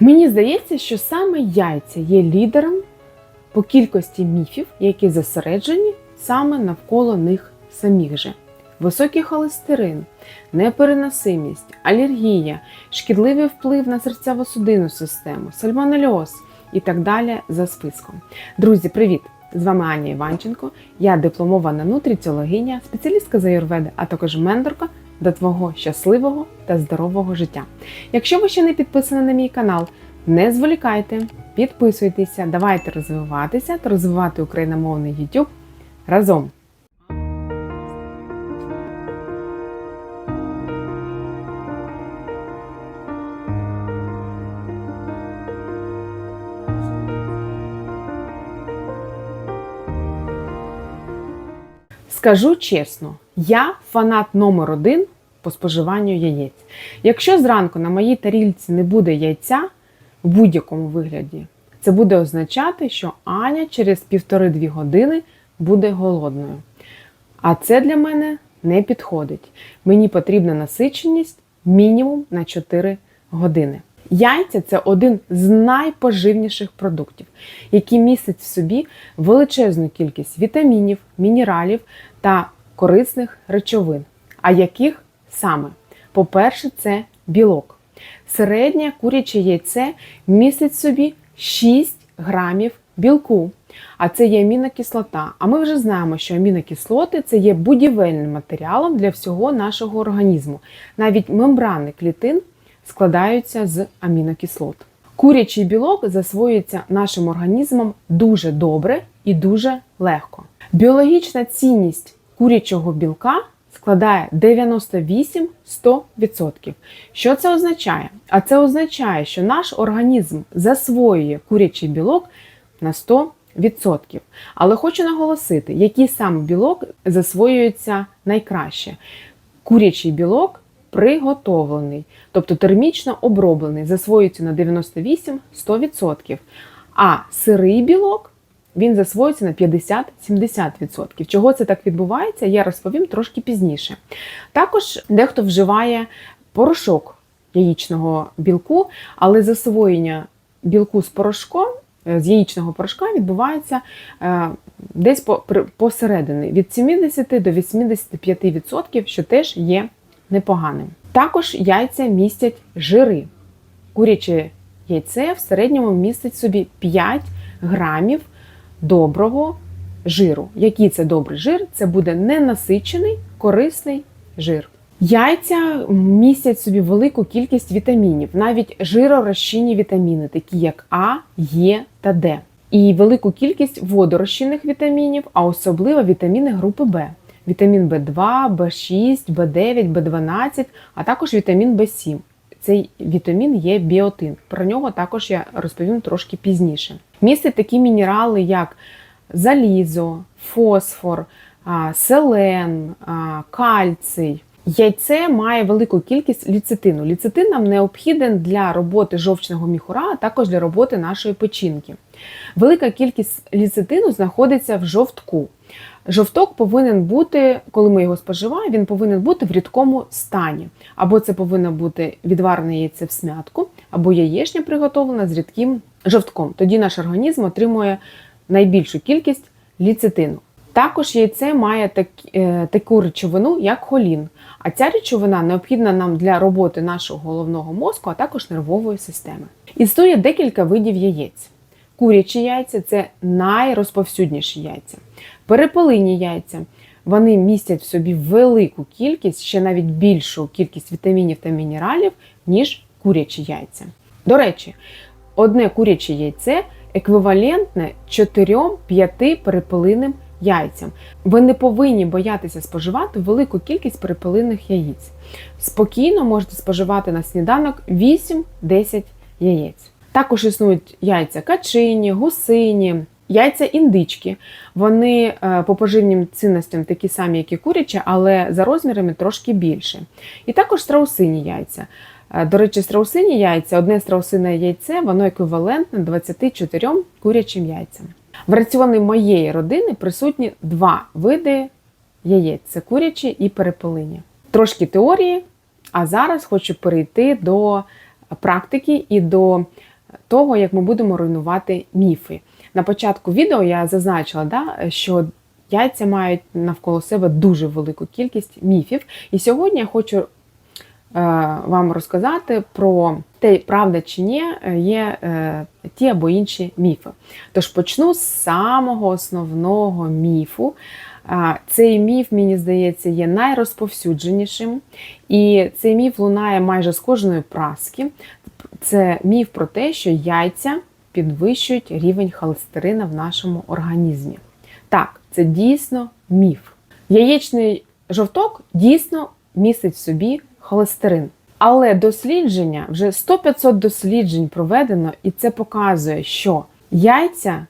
Мені здається, що саме яйця є лідером по кількості міфів, які зосереджені саме навколо них самих же. Високий холестерин, непереносимість, алергія, шкідливий вплив на серцево-судинну систему, сальмонельоз і так далі за списком. Друзі, привіт! З вами Аня Іванченко. Я дипломована нутриціологиня, спеціалістка з аюрведи, а також менторка до твого щасливого та здорового життя. Якщо ви ще не підписані на мій канал, не зволікайте, підписуйтеся, давайте розвиватися та розвивати україномовний YouTube разом. Скажу чесно, я фанат номер один по споживанню яєць. Якщо зранку на моїй тарілці не буде яйця в будь-якому вигляді, це буде означати, що Аня через півтори-дві години буде голодною. А це для мене не підходить. Мені потрібна насиченість мінімум на 4 години. Яйця це один з найпоживніших продуктів, які містять в собі величезну кількість вітамінів, мінералів та корисних речовин. А яких саме? По-перше, це білок. Середнє куряче яйце містить в собі 6 грамів білку. А це є амінокислота. А ми вже знаємо, що амінокислоти це є будівельним матеріалом для всього нашого організму. Навіть мембрани клітин складаються з амінокислот. Курячий білок засвоюється нашим організмом дуже добре і дуже легко. Біологічна цінність курячого білка складає 98-100%. Що це означає? А це означає, що наш організм засвоює курячий білок на 100%. Але хочу наголосити, який саме білок засвоюється найкраще. Курячий білок приготовлений, тобто термічно оброблений, засвоюється на 98-100%. А сирий білок він засвоюється на 50-70%. Чого це так відбувається, я розповім трошки пізніше. Також дехто вживає порошок яєчного білку, але засвоєння білку з порошком. З яєчного порошка відбувається е, десь по, при- посередині від 70 до 85%, що теж є непоганим. Також яйця містять жири. Куряче яйце в середньому містить собі 5 грамів доброго жиру. Який це добрий жир? Це буде ненасичений, корисний жир. Яйця містять собі велику кількість вітамінів, навіть жиророзчинні вітаміни, такі як А, Е та Д. І велику кількість водорозчинних вітамінів, а особливо вітаміни групи Б. Вітамін В2, В6, В9, В12, а також вітамін В7. Цей вітамін є біотин. Про нього також я розповім трошки пізніше. Містить такі мінерали, як залізо, фосфор, селен, а, кальций. Яйце має велику кількість ліцитину. Ліцитин нам необхіден для роботи жовчного міхура, а також для роботи нашої печінки. Велика кількість ліцитину знаходиться в жовтку. Жовток повинен бути, коли ми його споживаємо, він повинен бути в рідкому стані. Або це повинно бути відварене яйце в смятку, або яєчня приготовлена з рідким жовтком. Тоді наш організм отримує найбільшу кількість ліцитину. Також яйце має так, е, таку речовину, як холін. А ця речовина необхідна нам для роботи нашого головного мозку, а також нервової системи. Існує декілька видів яєць. Курячі яйця це найрозповсюдніші яйця. Перепелині яйця вони містять в собі велику кількість, ще навіть більшу кількість вітамінів та мінералів, ніж курячі яйця. До речі, одне куряче яйце еквівалентне 4-5 перепелиним яйцям. Ви не повинні боятися споживати велику кількість перепелиних яєць. Спокійно можете споживати на сніданок 8-10 яєць. Також існують яйця качині, гусині, яйця індички. Вони е, по поживним цінностям такі самі, як і курячі, але за розмірами трошки більше. І також страусині яйця. Е, До речі, страусині яйця, одне страусине яйце, воно еквівалентне 24 курячим яйцям. В раціоні моєї родини присутні два види яєць: це курячі і перепелині. Трошки теорії, а зараз хочу перейти до практики і до того, як ми будемо руйнувати міфи. На початку відео я зазначила, да, що яйця мають навколо себе дуже велику кількість міфів. І сьогодні я хочу вам розказати про те, правда чи ні, е, є е, ті або інші міфи. Тож почну з самого основного міфу. Цей міф, мені здається, є найрозповсюдженішим, і цей міф лунає майже з кожної праски. Це міф про те, що яйця підвищують рівень холестерина в нашому організмі. Так, це дійсно міф. Яєчний жовток дійсно містить в собі холестерин. Але дослідження, вже 100-500 досліджень проведено, і це показує, що яйця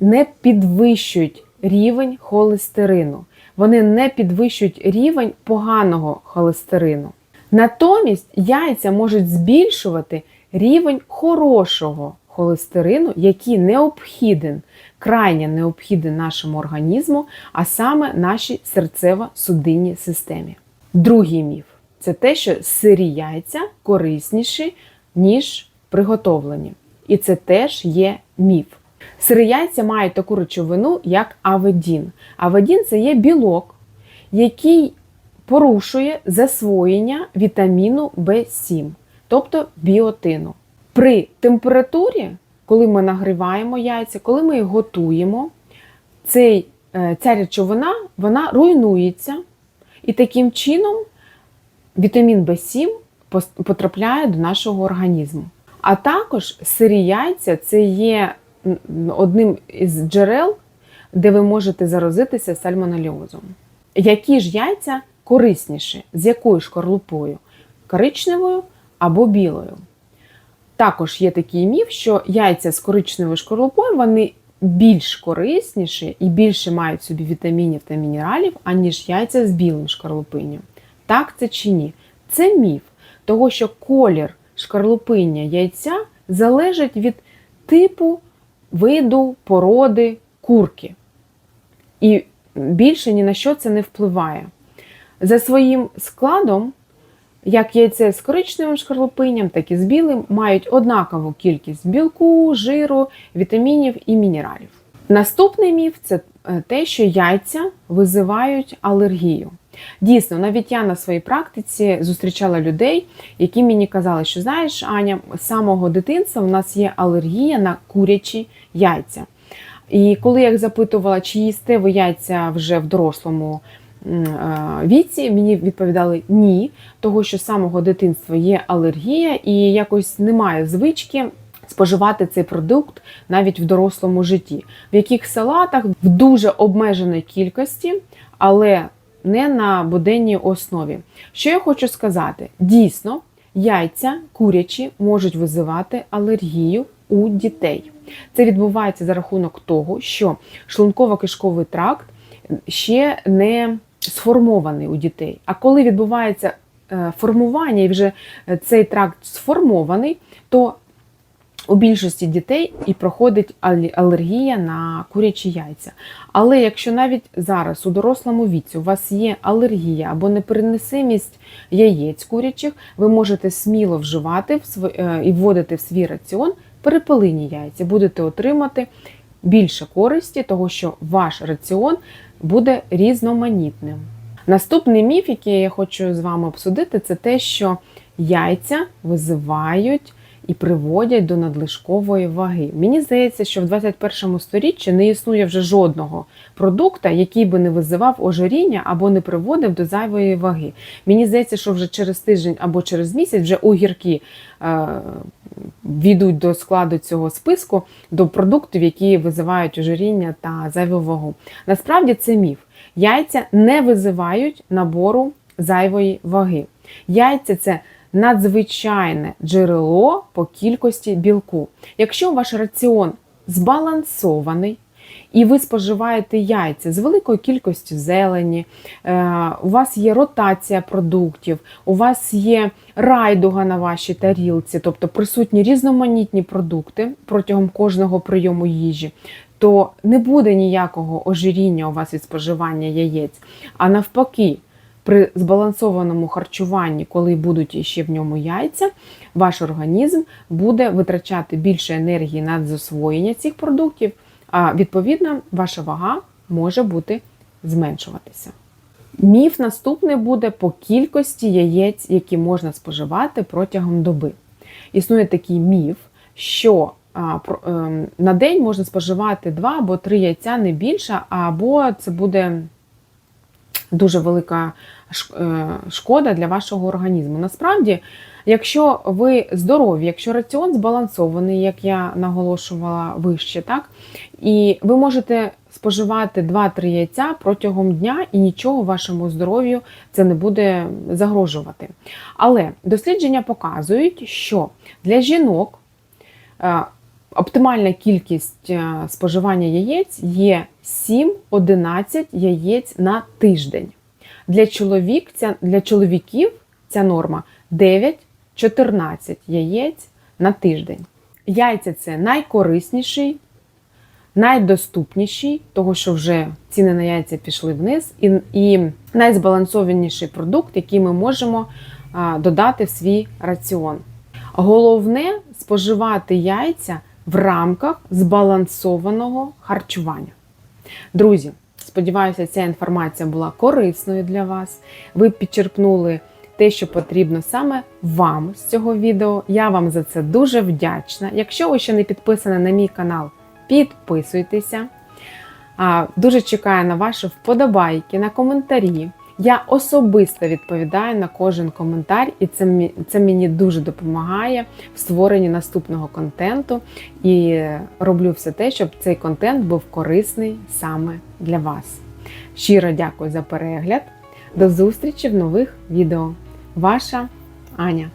не підвищують рівень холестерину. Вони не підвищують рівень поганого холестерину. Натомість яйця можуть збільшувати рівень хорошого холестерину, який необхіден, крайне необхіден нашому організму, а саме нашій серцево-судинній системі. Другий міф це те, що сирі яйця корисніші, ніж приготовлені. І це теж є міф. Сири яйця мають таку речовину, як аведін. Аведін це є білок, який порушує засвоєння вітаміну В7, тобто біотину. При температурі, коли ми нагріваємо яйця, коли ми їх готуємо, цей, е, ця речовина вона руйнується. І таким чином вітамін В7 потрапляє до нашого організму. А також сирі яйця це є одним із джерел, де ви можете заразитися сальмонельозом. Які ж яйця корисніші? З якою шкарлупою? Коричневою або білою? Також є такий міф, що яйця з коричневою шкарлупою вони більш корисніші і більше мають собі вітамінів та мінералів, аніж яйця з білим шкарлупинням. Так це чи ні? Це міф, того що колір шкарлупиння яйця залежить від типу виду породи курки. І більше ні на що це не впливає. За своїм складом, як яйце з коричневим шкарлупинням, так і з білим, мають однакову кількість білку, жиру, вітамінів і мінералів. Наступний міф це те, що яйця визивають алергію. Дійсно, навіть я на своїй практиці зустрічала людей, які мені казали, що знаєш, Аня, з самого дитинства в нас є алергія на курячі яйця. І коли я їх запитувала, чи їсте ви яйця вже в дорослому е, віці, мені відповідали ні, того що з самого дитинства є алергія і якось немає звички. Споживати цей продукт навіть в дорослому житті, в яких салатах в дуже обмеженої кількості, але не на буденній основі. Що я хочу сказати? Дійсно, яйця курячі можуть визивати алергію у дітей. Це відбувається за рахунок того, що шлунково-кишковий тракт ще не сформований у дітей. А коли відбувається е, формування і вже цей тракт сформований, то у більшості дітей і проходить алергія на курячі яйця. Але якщо навіть зараз у дорослому віці у вас є алергія або непереносимість яєць курячих, ви можете сміло вживати е, і вводити в свій раціон перепелині яйця. Будете отримати більше користі, того що ваш раціон буде різноманітним. Наступний міф, який я хочу з вами обсудити, це те, що яйця визивають і приводять до надлишкової ваги. Мені здається, що в 21 сторіччі не існує вже жодного продукта, який би не визивав ожиріння або не приводив до зайвої ваги. Мені здається, що вже через тиждень або через місяць вже огірки е, війдуть до складу цього списку до продуктів, які визивають ожиріння та зайву вагу. Насправді це міф. Яйця не визивають набору зайвої ваги. Яйця це надзвичайне джерело по кількості білку. Якщо ваш раціон збалансований, і ви споживаєте яйця з великою кількістю зелені, е, у вас є ротація продуктів, у вас є райдуга на вашій тарілці, тобто присутні різноманітні продукти протягом кожного прийому їжі, то не буде ніякого ожиріння у вас від споживання яєць. А навпаки, при збалансованому харчуванні, коли будуть ще в ньому яйця, ваш організм буде витрачати більше енергії на засвоєння цих продуктів, а відповідно ваша вага може бути зменшуватися. Міф наступний буде по кількості яєць, які можна споживати протягом доби. Існує такий міф, що ем, на день можна споживати 2 або 3 яйця не більше, або це буде дуже велика е, шкода для вашого організму. Насправді, якщо ви здорові, якщо раціон збалансований, як я наголошувала вище, так, і ви можете споживати 2-3 яйця протягом дня, і нічого вашому здоров'ю це не буде загрожувати. Але дослідження показують, що для жінок е, оптимальна кількість е, споживання яєць є 7-11 яєць на тиждень. Для, чоловік, для чоловіків ця норма 9-14 яєць на тиждень. Яйця це найкорисніший, найдоступніший, того що вже ціни на яйця пішли вниз, і, і найзбалансованіший продукт, який ми можемо додати в свій раціон. Головне споживати яйця в рамках збалансованого харчування. Друзі, сподіваюся, ця інформація була корисною для вас. Ви підчерпнули те, що потрібно саме вам з цього відео. Я вам за це дуже вдячна. Якщо ви ще не підписані на мій канал, підписуйтеся. Дуже чекаю на ваші вподобайки, на коментарі. Я особисто відповідаю на кожен коментар, і це, це мені дуже допомагає в створенні наступного контенту. І роблю все те, щоб цей контент був корисний саме для вас. Щиро дякую за перегляд. До зустрічі в нових відео. Ваша Аня.